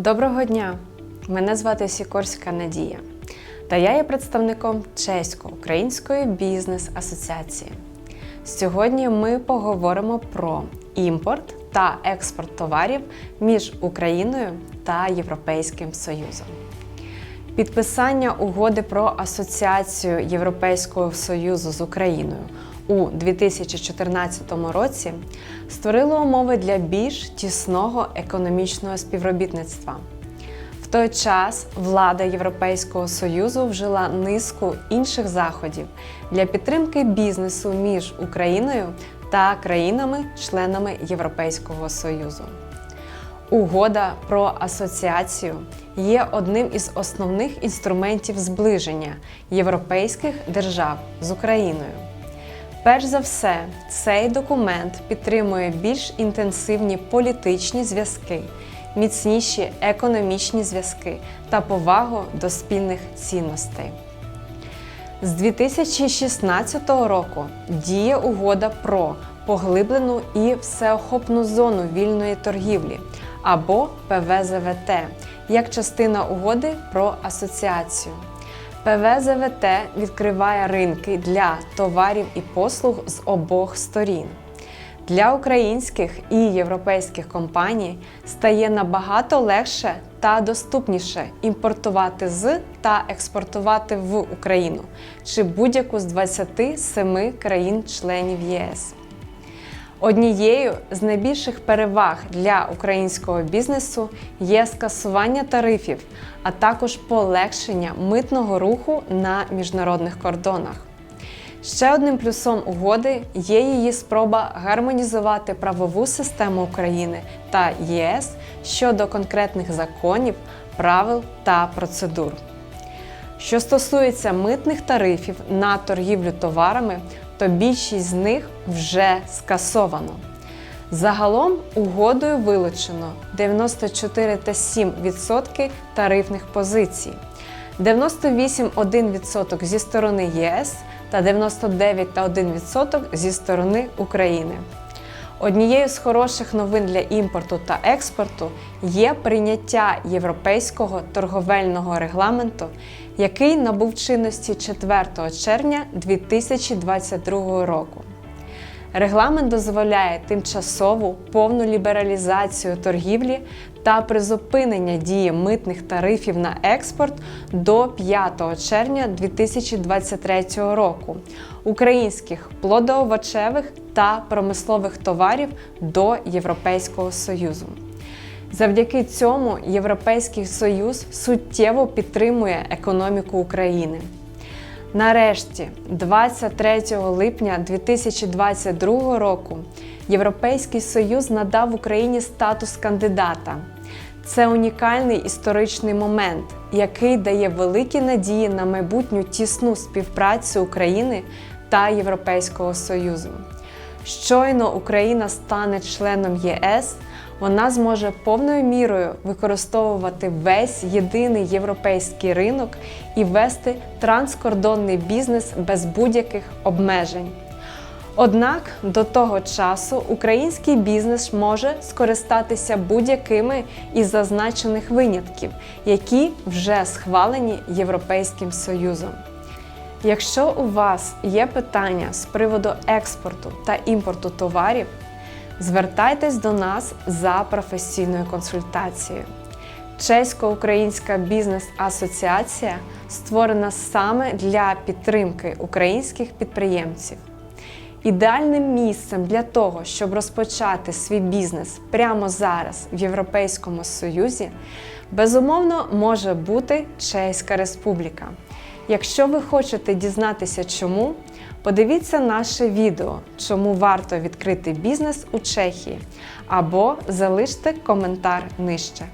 Доброго дня! Мене звати Сікорська Надія, та я є представником Чесько-Української бізнес-асоціації. Сьогодні ми поговоримо про імпорт та експорт товарів між Україною та Європейським Союзом. Підписання угоди про асоціацію Європейського Союзу з Україною у 2014 році створило умови для більш тісного економічного співробітництва. В той час влада Європейського Союзу вжила низку інших заходів для підтримки бізнесу між Україною та країнами-членами Європейського Союзу. Угода про асоціацію є одним із основних інструментів зближення європейських держав з Україною. Перш за все, цей документ підтримує більш інтенсивні політичні зв'язки, міцніші економічні зв'язки та повагу до спільних цінностей. З 2016 року діє угода про поглиблену і всеохопну зону вільної торгівлі або ПВЗВТ як частина угоди про асоціацію. ПВЗВТ відкриває ринки для товарів і послуг з обох сторін. Для українських і європейських компаній стає набагато легше та доступніше імпортувати з та експортувати в Україну чи будь-яку з 27 країн-членів ЄС. Однією з найбільших переваг для українського бізнесу є скасування тарифів, а також полегшення митного руху на міжнародних кордонах. Ще одним плюсом угоди є її спроба гармонізувати правову систему України та ЄС щодо конкретних законів, правил та процедур. Що стосується митних тарифів на торгівлю товарами, то більшість з них вже скасовано. Загалом угодою вилучено 94,7% тарифних позицій, 98,1% зі сторони ЄС та 99,1% зі сторони України. Однією з хороших новин для імпорту та експорту є прийняття європейського торговельного регламенту, який набув чинності 4 червня 2022 року. Регламент дозволяє тимчасову повну лібералізацію торгівлі та призупинення дії митних тарифів на експорт до 5 червня 2023 року українських плодоовочевих та промислових товарів до Європейського Союзу. Завдяки цьому Європейський Союз суттєво підтримує економіку України. Нарешті, 23 липня 2022 року, Європейський Союз надав Україні статус кандидата. Це унікальний історичний момент, який дає великі надії на майбутню тісну співпрацю України та Європейського Союзу. Щойно Україна стане членом ЄС, вона зможе повною мірою використовувати весь єдиний європейський ринок і вести транскордонний бізнес без будь-яких обмежень. Однак до того часу український бізнес може скористатися будь-якими із зазначених винятків, які вже схвалені Європейським Союзом. Якщо у вас є питання з приводу експорту та імпорту товарів, звертайтесь до нас за професійною консультацією. Чесько-Українська бізнес-асоціація створена саме для підтримки українських підприємців. Ідеальним місцем для того, щоб розпочати свій бізнес прямо зараз в Європейському Союзі, безумовно може бути Чеська Республіка. Якщо ви хочете дізнатися чому, подивіться наше відео, чому варто відкрити бізнес у Чехії, або залиште коментар нижче.